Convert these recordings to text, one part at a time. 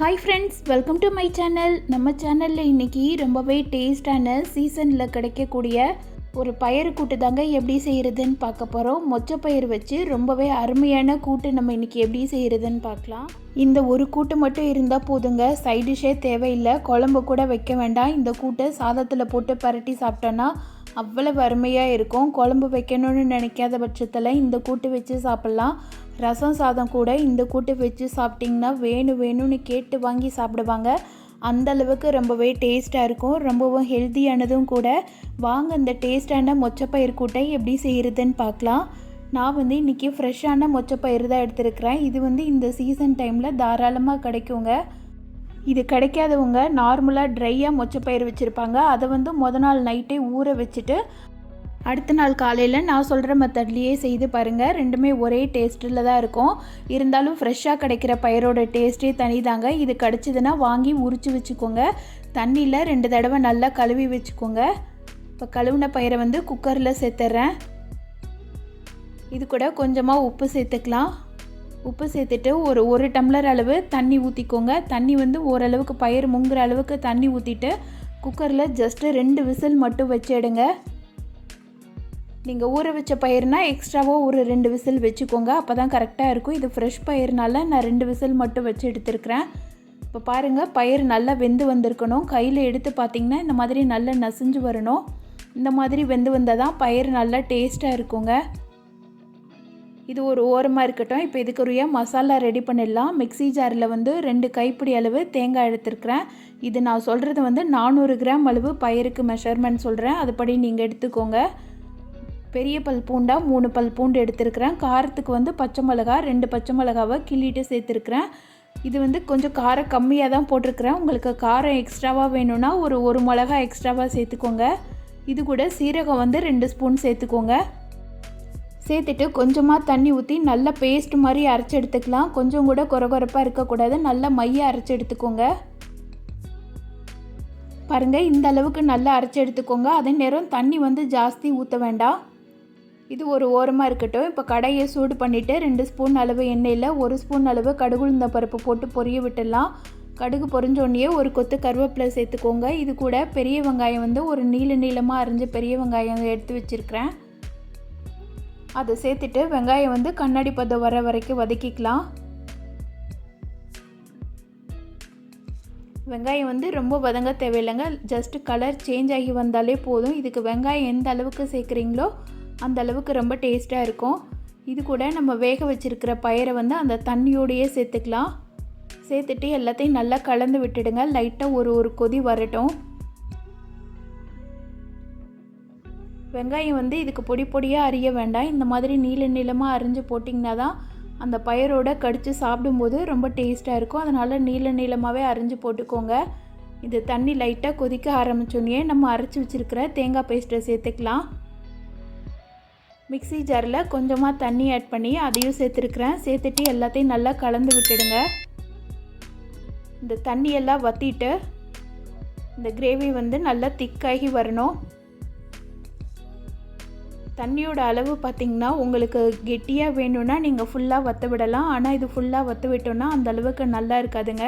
Hi friends welcome to my channel நம்ம சேனலில் இன்றைக்கி ரொம்பவே டேஸ்டான சீசனில் கிடைக்கக்கூடிய ஒரு பயிறு கூட்டு தாங்க எப்படி செய்கிறதுன்னு பார்க்க போகிறோம் மொச்சப்பயிறு வச்சு ரொம்பவே அருமையான கூட்டு நம்ம இன்றைக்கி எப்படி செய்கிறதுன்னு பார்க்கலாம். இந்த ஒரு கூட்டு மட்டும் இருந்தால் போதுங்க. சைட் டிஷ்ஷே தேவையில்லை. குழம்பு கூட வைக்க வேண்டாம். இந்த கூட்டை சாதத்தில் போட்டு பரட்டி சாப்பிட்டோன்னா அவ்வளவு அருமையாக இருக்கும். குழம்பு வைக்கணும்னு நினைக்காத பட்சத்தில் இந்த கூட்டு வச்சு சாப்பிட்லாம். ரசம் சாதம் கூட இந்த கூட்டு வச்சு சாப்பிட்டிங்கன்னா வேணும் வேணும்னு கேட்டு வாங்கி சாப்பிடுவாங்க. அந்த அளவுக்கு ரொம்பவே டேஸ்ட்டாக இருக்கும். ரொம்பவும் ஹெல்த்தியானதும் கூட. வாங்க இந்த டேஸ்டான மொச்சப்பயிர் கூட்டை எப்படி செய்கிறதுன்னு பார்க்கலாம். நான் வந்து இன்றைக்கி ஃப்ரெஷ்ஷான மொச்சப்பயிர் தான் எடுத்திருக்கிறேன். இது வந்து இந்த சீசன் டைமில் தாராளமாக கிடைக்குங்க. இது கிடைக்காதவங்க நார்மலாக ட்ரையாக மொச்சப்பயிர் வச்சுருப்பாங்க. அதை வந்து முத நாள் நைட்டே ஊற வச்சுட்டு அடுத்த நாள் காலையில் நான் சொல்கிற மெத்தட்லேயே செய்து பாருங்கள் ரெண்டுமே ஒரே டேஸ்ட்டில் தான் இருக்கும். இருந்தாலும் ஃப்ரெஷ்ஷாக கிடைக்கிற பயிரோட டேஸ்ட்டே தனிதாங்க. இது கிடச்சிதுன்னா வாங்கி உரிச்சு வச்சுக்கோங்க. தண்ணியில் ரெண்டு தடவை நல்லா கழுவி வச்சுக்கோங்க. இப்போ கழுவின பயிரை வந்து குக்கரில் சேர்த்துட்றேன் இது கூட கொஞ்சமாக உப்பு சேர்த்துக்கலாம். உப்பு சேர்த்துட்டு ஒரு ஒரு டம்ளர் அளவு தண்ணி ஊற்றிக்கோங்க தண்ணி வந்து ஓரளவுக்கு பயிர் முங்குற அளவுக்கு தண்ணி ஊற்றிட்டு குக்கரில் ஜஸ்ட்டு ரெண்டு விசில் மட்டும் வச்சு எடுங்க. நீங்கள் ஊற வச்ச பயிர்னால் எக்ஸ்ட்ராவாக ஒரு ரெண்டு விசில் வச்சுக்கோங்க. அப்போ தான் கரெக்டாக இருக்கும். இது ஃப்ரெஷ் பயிர்னால நான் ரெண்டு விசில் மட்டும் வச்சு எடுத்துருக்கிறேன். இப்போ பாருங்கள் பயிர் நல்லா வெந்து வந்திருக்கணும். கையில் எடுத்து பார்த்திங்கன்னா இந்த மாதிரி நல்லா நசிஞ்சு வரணும். இந்த மாதிரி வெந்து வந்தால் தான் பயிர் நல்லா டேஸ்ட்டாக இருக்குங்க. இது ஒரு ஓரமாக இருக்கட்டும். இப்போ இதுக்குரிய மசாலா ரெடி பண்ணிடலாம். மிக்ஸி ஜாரில் வந்து ரெண்டு கைப்பிடி அளவு தேங்காய் எடுத்துருக்கிறேன். இது நான் சொல்கிறது வந்து நானூறு கிராம் அளவு பயிருக்கு மெஷர்மெண்ட் சொல்கிறேன் அதுபடி நீங்கள் எடுத்துக்கோங்க. பெரிய பல் பூண்டா மூணு பல் பூண்டு எடுத்துருக்கிறேன். காரத்துக்கு வந்து பச்சை மிளகா ரெண்டு பச்சை மிளகாவை கிள்ளிட்டு சேர்த்துருக்குறேன். இது வந்து கொஞ்சம் காரம் கம்மியாக தான் போட்டிருக்கிறேன். உங்களுக்கு காரம் எக்ஸ்ட்ராவாக வேணும்னா ஒரு ஒரு மிளகா எக்ஸ்ட்ராவாக சேர்த்துக்கோங்க. இது கூட சீரகம் வந்து ரெண்டு ஸ்பூன் சேர்த்துக்கோங்க. சேர்த்துட்டு கொஞ்சமாக தண்ணி ஊற்றி நல்லா பேஸ்ட் மாதிரி அரைச்சி எடுத்துக்கலாம். கொஞ்சம் கூட குறகுறப்பாக இருக்கக்கூடாது. நல்லா மைய அரைச்சி எடுத்துக்கோங்க. பாருங்கள் இந்த அளவுக்கு நல்லா அரைச்சி எடுத்துக்கோங்க. அதே நேரம் தண்ணி வந்து ஜாஸ்தி ஊற்ற வேண்டாம். இது ஒரு ஓரமாக இருக்கட்டும். இப்போ கடையை சூடு பண்ணிவிட்டு ரெண்டு ஸ்பூன் அளவு எண்ணெயில் ஒரு ஸ்பூன் அளவு கடுகு கடுகுளுந்த பருப்பு போட்டு பொரிய விட்டுடலாம். கடுகு பொரிஞ்சோடனே ஒரு கொத்து கருவேப்பிலை சேர்த்துக்கோங்க. இது கூட பெரிய வெங்காயம் வந்து ஒரு நீள நீளமாக அரிஞ்சு பெரிய வெங்காயம் எடுத்து வச்சுருக்கிறேன். அதை சேர்த்துட்டு வெங்காயம் வந்து கண்ணாடி பதம் வர வரைக்கும் வதக்கிக்கலாம். வெங்காயம் வந்து ரொம்ப வதங்க தேவையில்லைங்க. ஜஸ்ட்டு கலர் சேஞ்ச் ஆகி வந்தாலே போதும். இதுக்கு வெங்காயம் எந்த அளவுக்கு சேர்க்குறீங்களோ அந்த அளவுக்கு ரொம்ப டேஸ்ட்டாக இருக்கும். இது கூட நம்ம வேக வச்சுருக்கிற பயிரை வந்து அந்த தண்ணியோடையே சேர்த்துக்கலாம். சேர்த்துட்டு எல்லாத்தையும் நல்லா கலந்து விட்டுடுங்க. லைட்டாக ஒரு ஒரு கொதி வரட்டும். வெங்காயம் வந்து இதுக்கு பொடி பொடியாக அரிய வேண்டாம். இந்த மாதிரி நீள நீளமாக அரிஞ்சு போட்டிங்கன்னா தான் அந்த பயிரோட கடித்து சாப்பிடும்போது ரொம்ப டேஸ்ட்டாக இருக்கும். அதனால் நீள நீளமாகவே அரிஞ்சு போட்டுக்கோங்க. இது தண்ணி லைட்டாக கொதிக்க ஆரம்பிச்சோன்னே நம்ம அரைச்சி வச்சுருக்கிற தேங்காய் பேஸ்ட்டை சேர்த்துக்கலாம். மிக்ஸி ஜாரில் கொஞ்சமாக தண்ணி ஆட் பண்ணி அதையும் சேர்த்துருக்குறேன். சேர்த்துட்டு எல்லாத்தையும் நல்லா கலந்து விட்டுடுங்க. இந்த தண்ணியெல்லாம் வற்றிட்டு இந்த கிரேவி வந்து நல்லா திக்காகி வரணும். தண்ணியோட அளவு பார்த்திங்கன்னா உங்களுக்கு கெட்டியாக வேணும்னா நீங்கள் ஃபுல்லாக வற்ற விடலாம். ஆனால் இது ஃபுல்லாக வற்ற விட்டோன்னா அந்த அளவுக்கு நல்லா இருக்காதுங்க.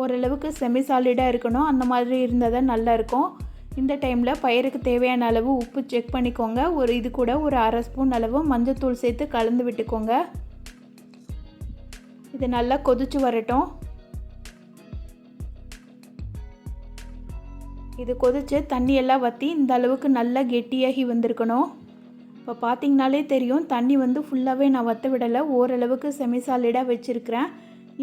ஓரளவுக்கு செமி சாலிடாக இருக்கணும். அந்த மாதிரி இருந்தால் தான் நல்லா இருக்கும். இந்த டைமில் பயிருக்கு தேவையான அளவு உப்பு செக் பண்ணிக்கோங்க. ஒரு இது கூட ஒரு அரை ஸ்பூன் அளவு மஞ்சத்தூள் சேர்த்து கலந்து விட்டுக்கோங்க. இது நல்லா கொதிச்சு வரட்டும். இது கொதித்து தண்ணியெல்லாம் வற்றி இந்த அளவுக்கு நல்லா கெட்டியாகி வந்திருக்கணும். இப்போ பார்த்தீங்கனாலே தெரியும் தண்ணி வந்து ஃபுல்லாகவே நான் வற்ற விடலை. ஓரளவுக்கு செமிசாலிடாக வச்சுருக்கிறேன்.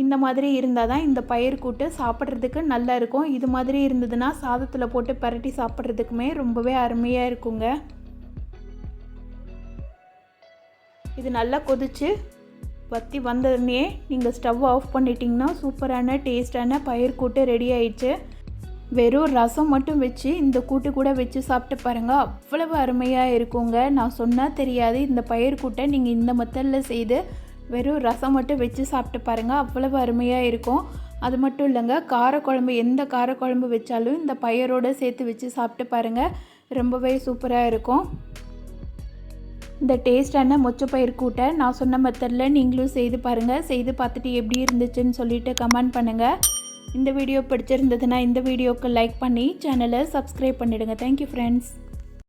இந்த மாதிரி இருந்தால் தான் இந்த பயிர் கூட்டு சாப்பிட்றதுக்கு நல்லா இருக்கும். இது மாதிரி இருந்ததுன்னா சாதத்தில் போட்டு பரட்டி சாப்பிட்றதுக்குமே ரொம்பவே அருமையாக இருக்குங்க. இது நல்லா கொதிச்சு வற்றி வந்ததுனே நீங்கள் ஸ்டவ் ஆஃப் பண்ணிட்டீங்கன்னா சூப்பரான டேஸ்டான பயிர் கூட்டு ரெடி ஆயிடுச்சு. வெறும் ரசம் மட்டும் வச்சு இந்த கூட்டு கூட வச்சு சாப்பிட்டு பாருங்கள் அவ்வளவு அருமையாக இருக்குங்க. நான் சொன்னால் தெரியாது. இந்த பயிர் கூட்டை நீங்கள் இந்த மெத்தடில் செய்து வெறும் ரசம் மட்டும் வச்சு சாப்பிட்டு பாருங்கள் அவ்வளவு அருமையாக இருக்கும். அது மட்டும் இல்லைங்க காரக்குழம்பு எந்த காரக்குழம்பு வச்சாலும் இந்த பயிரோடு சேர்த்து வச்சு சாப்பிட்டு பாருங்கள் ரொம்பவே சூப்பராக இருக்கும். இந்த டேஸ்டான மொச்சப்பயிர் கூட்டை நான் சொன்ன மெத்தடில் நீங்களும் செய்து பாருங்கள் செய்து பார்த்துட்டு எப்படி இருந்துச்சுன்னு சொல்லிட்டு கமெண்ட் பண்ணுங்கள் இந்த வீடியோ பிடிச்சிருந்ததுன்னா இந்த வீடியோவுக்கு லைக் பண்ணி சேனலை சப்ஸ்கிரைப் பண்ணிவிடுங்க தேங்க்யூ ஃப்ரெண்ட்ஸ்